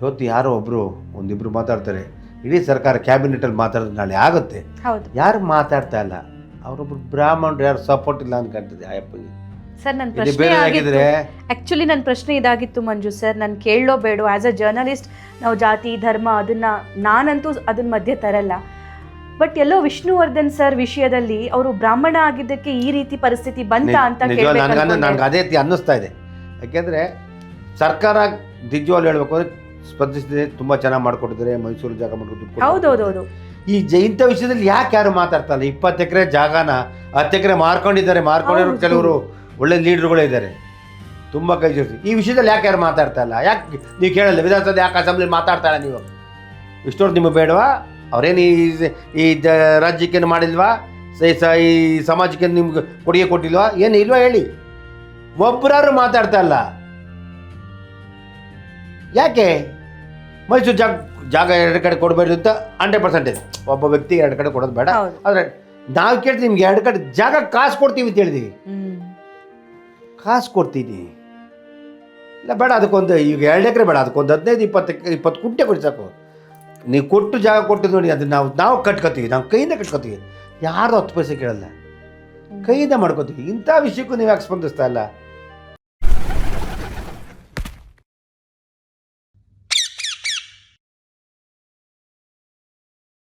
ಇವತ್ತು ಯಾರೋ ಒಬ್ರು ಒಂದಿಬ್ರು ಮಾತಾಡ್ತಾರೆ. ಇಡೀ ಸರ್ಕಾರ ಕ್ಯಾಬಿನೆಟ್ ಅಲ್ಲಿ ಮಾತಾಡೋದು ನಾಳೆ ಆಗುತ್ತೆ. ಹೌದು. ಯಾರು ಮಾತಾಡ್ತಾ ಇಲ್ಲ? ಅವರೊಬ್ರು ಬ್ರಾಹ್ಮಣರು ಯಾರು ಸಪೋರ್ಟ್ ಇಲ್ಲ ಅಂತ ಅಯ್ಯಪ್ಪನಿಗೆ. ಸರ್ ನನ್ನ ಪ್ರಶ್ನೆ ಆಗಿದ್ರೆ ಆಕ್ಚುಲಿ ನನ್ನ ಪ್ರಶ್ನೆ ಇದಾಗಿತ್ತು ಮಂಜು ಸರ್. ನಾನು ಕೇಳೋ ಬೇಡ ಆಸ್ ಅ ಜರ್ನಲಿಸ್ಟ್ ನಾವು ಜಾತಿ ಧರ್ಮ ಅದನ್ನ ನಾನಂತೂ ಅದನ್ನ ಮಧ್ಯೆ ತರಲ್ಲ. ಬಟ್ ಎಲ್ಲೋ ವಿಷ್ಣುವರ್ಧನ್ ಸರ್ ವಿಷಯದಲ್ಲಿ ಅವರು ಬ್ರಾಹ್ಮಣ ಆಗಿದ್ದಕ್ಕೆ ಈ ರೀತಿ ಪರಿಸ್ಥಿತಿ ಬಂತ ಅಂತ ನನಗೆ ನನಗೆ ಅದೇ ರೀತಿ ಅನ್ನಿಸ್ತಾ ಇದೆ. ಯಾಕೆಂದ್ರೆ ಸರ್ಕಾರ ನಿಜವಾಗ್ಲು ಹೇಳ್ಬೇಕು ಅಂದರೆ ಸ್ಪಂದಿಸಿದೆ ತುಂಬಾ ಚೆನ್ನಾಗಿ ಮಾಡ್ಕೊಟ್ಟಿದ್ದಾರೆ ಮೈಸೂರು ಜಾಗ ಮಾಡ್ಕೊಂಡು ದುಡ್ಡು ಕೊಟ್ಟು ಹೌದೌದೌದು ಈ ಜ ಇಂಥ ವಿಷಯದಲ್ಲಿ ಯಾಕೆ ಯಾರು ಮಾತಾಡ್ತಾರೆ ಇಪ್ಪತ್ತು ಎಕರೆ ಜಾಗನ ಹತ್ತು ಎಕರೆ ಮಾರ್ಕೊಂಡಿದ್ದಾರೆ ಮಾರ್ಕೊಂಡಿರೋ ಹೌದು. ಕೆಲವರು ಒಳ್ಳೆ ಲೀಡರ್ಗಳೇ ಇದ್ದಾರೆ. ತುಂಬ ಕೈ ಜೋಡಿಸಿ. ಈ ವಿಷಯದಲ್ಲಿ ಯಾಕೆ ಯಾರು ಮಾತಾಡ್ತಾ ಇಲ್ಲ? ಯಾಕೆ ನೀವು ಕೇಳಲ್ಲ ವಿಧಾನಸೌಧ ಯಾಕೆ ಅಸೆಂಬ್ಲಿ ಮಾತಾಡ್ತಾಳೆ ನೀವು? ಇಷ್ಟೊಂದು ನಿಮಗೆ ಬೇಡವಾ? ಅವ್ರೇನು ಈ ಈ ದ- ರಾಜ್ಯಕ್ಕೇನು ಮಾಡಿಲ್ವಾ? ಸ- ಸ- ಈ ಸಮಾಜಕ್ಕೆ ನಿಮ್ಗೆ ಕೊಡುಗೆ ಕೊಟ್ಟಿಲ್ವಾ? ಏನು ಇಲ್ವಾ ಹೇಳಿ? ಒಬ್ಬರಾರು ಮಾತಾಡ್ತಾ ಇಲ್ಲ. ಯಾಕೆ? ಮೈಸೂರು ಜಾಗ ಜಾಗ ಎರಡು ಕಡೆ ಕೊಡಬೇಡಿ ಅಂತ ಹಂಡ್ರೆಡ್ ಪರ್ಸೆಂಟೇಜ್ ಒಬ್ಬ ವ್ಯಕ್ತಿ ಎರಡು ಕಡೆ ಕೊಡೋದು ಬೇಡ. ಹೌದು. ಆದರೆ ನಾವು ಕೇಳ್ತೀವಿ ನಿಮ್ಗೆ ಎರಡು ಕಡೆ ಜಾಗ ಕಾಸು ಕೊಡ್ತೀವಿ ಅಂತ ಹೇಳಿದೀವಿ. ಹ್ಮ್. ಕಾಸು ಕೊಡ್ತೀನಿ. ಇಲ್ಲ ಬೇಡ ಅದಕ್ಕೊಂದು ಈಗ ಎರಡು ಎಕರೆ ಬೇಡ ಅದಕ್ಕೊಂದು ಹದಿನೈದು ಇಪ್ಪತ್ತು ಎಕರೆ ಇಪ್ಪತ್ತು ಕುಂಟೆ ಕೊಡಿ ಸಾಕು. ನೀವು ಕೊಟ್ಟು ಜಾಗ ಕೊಟ್ಟಿದ್ದು ನೋಡಿ ಅದನ್ನ ನಾವು ನಾವು ಕಟ್ಕೋತೀವಿ ನಾವು ಕೈಯಿಂದ ಕಟ್ಕೋತೀವಿ. ಯಾರು ಹತ್ತು ಪೈಸೆ ಕೇಳಲ್ಲ. ಕೈಯಿಂದ ಮಾಡ್ಕೋತೀವಿ. ಇಂಥ ವಿಷಯಕ್ಕೂ ನೀವು ಯಾಕೆ ಸ್ಪಂದಿಸ್ತಾ ಇಲ್ಲ?